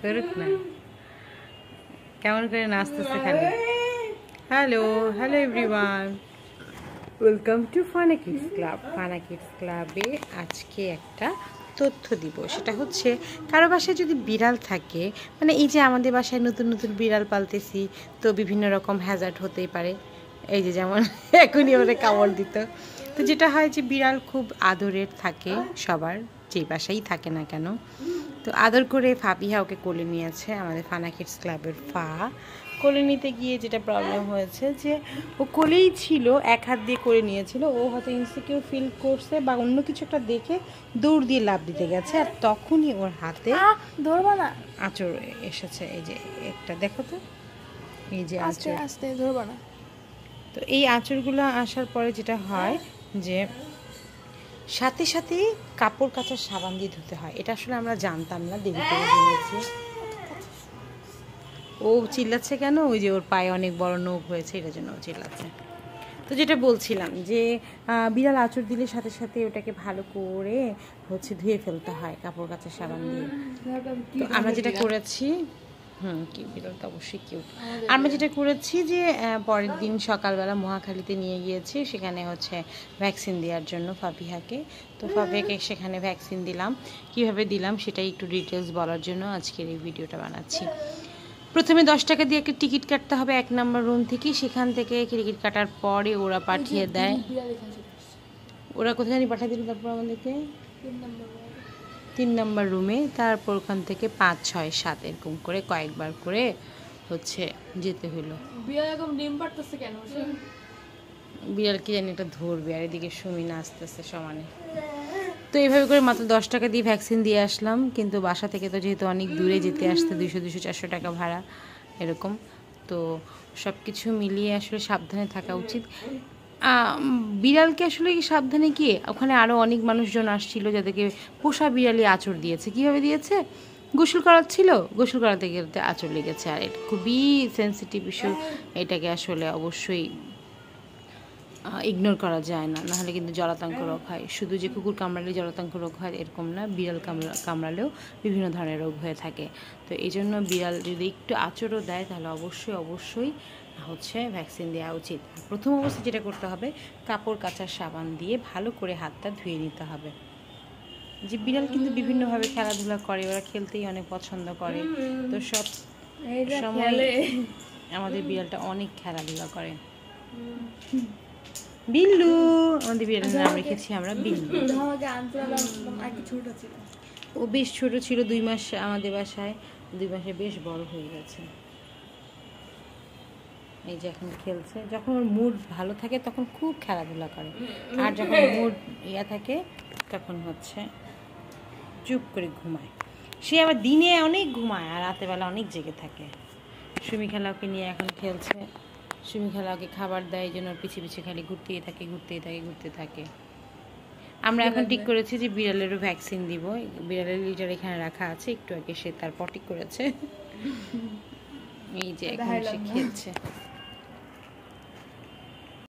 করুক না। কেমন করে নাচতেছে খালি? Hello hello everyone welcome to Fana kids club Fana kids ক্লাবে আজকে একটা তথ্য দিব। সেটা হচ্ছে, কারও বাসায় যদি বিড়াল থাকে মানে এই যে আমাদের বাসায় নতুন নতুন বিড়াল পালতেছি, তো বিভিন্ন রকম হ্যাজার্ড হতেই পারে। এই যে যেমন এখনই ওরা কামড় দিত। তো যেটা হয় যে বিড়াল খুব আদরের থাকে সবার, যেই বাসাই থাকে না কেন। তো আদর করে ফাবিহা ওকে কোলে নিয়েছে আমাদের ফানা কিডস ক্লাবের ফা। কোলে নিতে গিয়ে যেটা প্রবলেম হয়েছে যে ও কোলেই ছিল এক হাত দিয়ে করে নিয়েছিল। ও হয়তো ইনসিকিউর ফিল করছে বা অন্য কিছু একটা দেখে দৌড় দিয়ে লাভ দিতে গেছে আর তখনই ওর হাতে ধরবা না। আঁচড় এসেছে। এই যে একটা দেখো তো। এই যে আস্তে আস্তে ধরবা না। তো এই আঁচড়গুলো আসার পরে যেটা হয় যে সাথে সাথে কাপড় কাচার সাবান দিয়ে ধুতে হয়। এটা আসলে আমরা জানতাম না দেরি করে জেনেছি ও চিল্লাচ্ছে কেন? ওই যে ওর পায়ে অনেক বড় নোখ হয়েছে এটার জন্য ও চিল্লাচ্ছে। তো যেটা বলছিলাম যে বিড়াল আঁচড় দিলে সাথে সাথে ওটাকে ভালো করে হচ্ছে ধুয়ে ফেলতে হয় কাপড় কাচার সাবান দিয়ে। তো আমরা যেটা করেছি হুম কি বিড়ালটা অবশ্যই কিউট আমরা যেটা করেছি যে পরের দিন সকালবেলা মহাখালীতে নিয়ে গিয়েছি সেখানে হচ্ছে ভ্যাকসিন দেওয়ার জন্য ফাবিহাকে তো ফাবিহাকে সেখানে ভ্যাকসিন দিলাম। কীভাবে দিলাম সেটাই একটু ডিটেলস বলার জন্য আজকের এই ভিডিওটা বানাচ্ছি। প্রথমে দশ টাকা দিয়ে একটা টিকিট কাটতে হবে এক নম্বর রুম থেকে। সেখান থেকে টিকিট কাটার পরে ওরা পাঠিয়ে দেয়। ওরা কোথায় পাঠিয়ে দিল তারপর আমাদেরকে? তিন নম্বর রুমে তারপর ওখান থেকে পাঁচ ছয় সাত এরকম করে কয়েকবার করে হচ্ছে যেতে হলো বিড়াল কি জানি একটা ধরবে আর এদিকে সুমি আসতেছে সমানে। তো এইভাবে করে মাত্র দশ টাকা দিয়ে ভ্যাকসিন দিয়ে আসলাম কিন্তু বাসা থেকে তো যেহেতু অনেক দূরে যেতে আসতে দুশো দুশো চারশো টাকা ভাড়া এরকম। তো সব কিছু মিলিয়ে আসলে সাবধানে থাকা উচিত। বিড়ালকে আসলে কি সাবধানে গিয়ে ওখানে আরও অনেক মানুষজন আসছিল যাদেরকে পোষা বিড়ালি আঁচড় দিয়েছে? কীভাবে দিয়েছে? গোসল করাচ্ছিল গোসল করাতে গেলে আঁচড় লেগেছে। আর এটা খুবই সেন্সিটিভ ইস্যু এটাকে আসলে অবশ্যই ইগনোর করা যায় না। নাহলে কিন্তু জলাতঙ্ক রোগ হয়। শুধু যে কুকুর কামড়ালে জলাতঙ্ক রোগ হয়, এরকম না, বিড়াল কামড়া, কামড়ালেও বিভিন্ন ধরনের রোগ হয়ে থাকে। তো এই জন্য বিড়াল যদি একটু আচরও দেয়, তাহলে অবশ্যই অবশ্যই হচ্ছে ভ্যাকসিন দেওয়া উচিত। প্রথম অবস্থায় যেটা করতে হবে কাপড় কাচার সাবান দিয়ে ভালো করে হাতটা ধুয়ে নিতে হবে। যে বিড়াল কিন্তু বিভিন্নভাবে খেলাধুলা করে ওরা খেলতেই অনেক পছন্দ করে। তো সব সময় আমাদের বিড়ালটা অনেক খেলাধুলা করে। বিল্লু! আমাদের বিড়ালের নাম রেখেছি আমরা বিল্লু। ও বেশ ছোট ছিল দুই মাস আমাদের বাসায়। দুই মাসে বেশ বড় হয়ে গেছে। এই যে এখন খেলছে যখন ওর মুড ভালো থাকে তখন খুব খেলাধুলা করে। আর যখন মুড ইয়া থাকে তখন হচ্ছে চুপ করে ঘুমায়। সে আবার দিনে অনেক ঘুমায় আর রাতের বেলা অনেক জেগে থাকে। সুমি খেলা ওকে নিয়ে এখন খেলছে। সুমি খেলা ওকে খাবার দেয় এই জন্য ওর পিছিয়ে পিছিয়ে খালি ঘুরতেই থাকে ঘুরতেই থাকে ঘুরতে থাকে। আমরা এখন ঠিক করেছি যে বিড়ালেরও ভ্যাকসিন দিব। বিড়ালের লিটার এখানে রাখা আছে একটু আগে সে তার পটি করেছে। এই যে এখন সে খেলছে।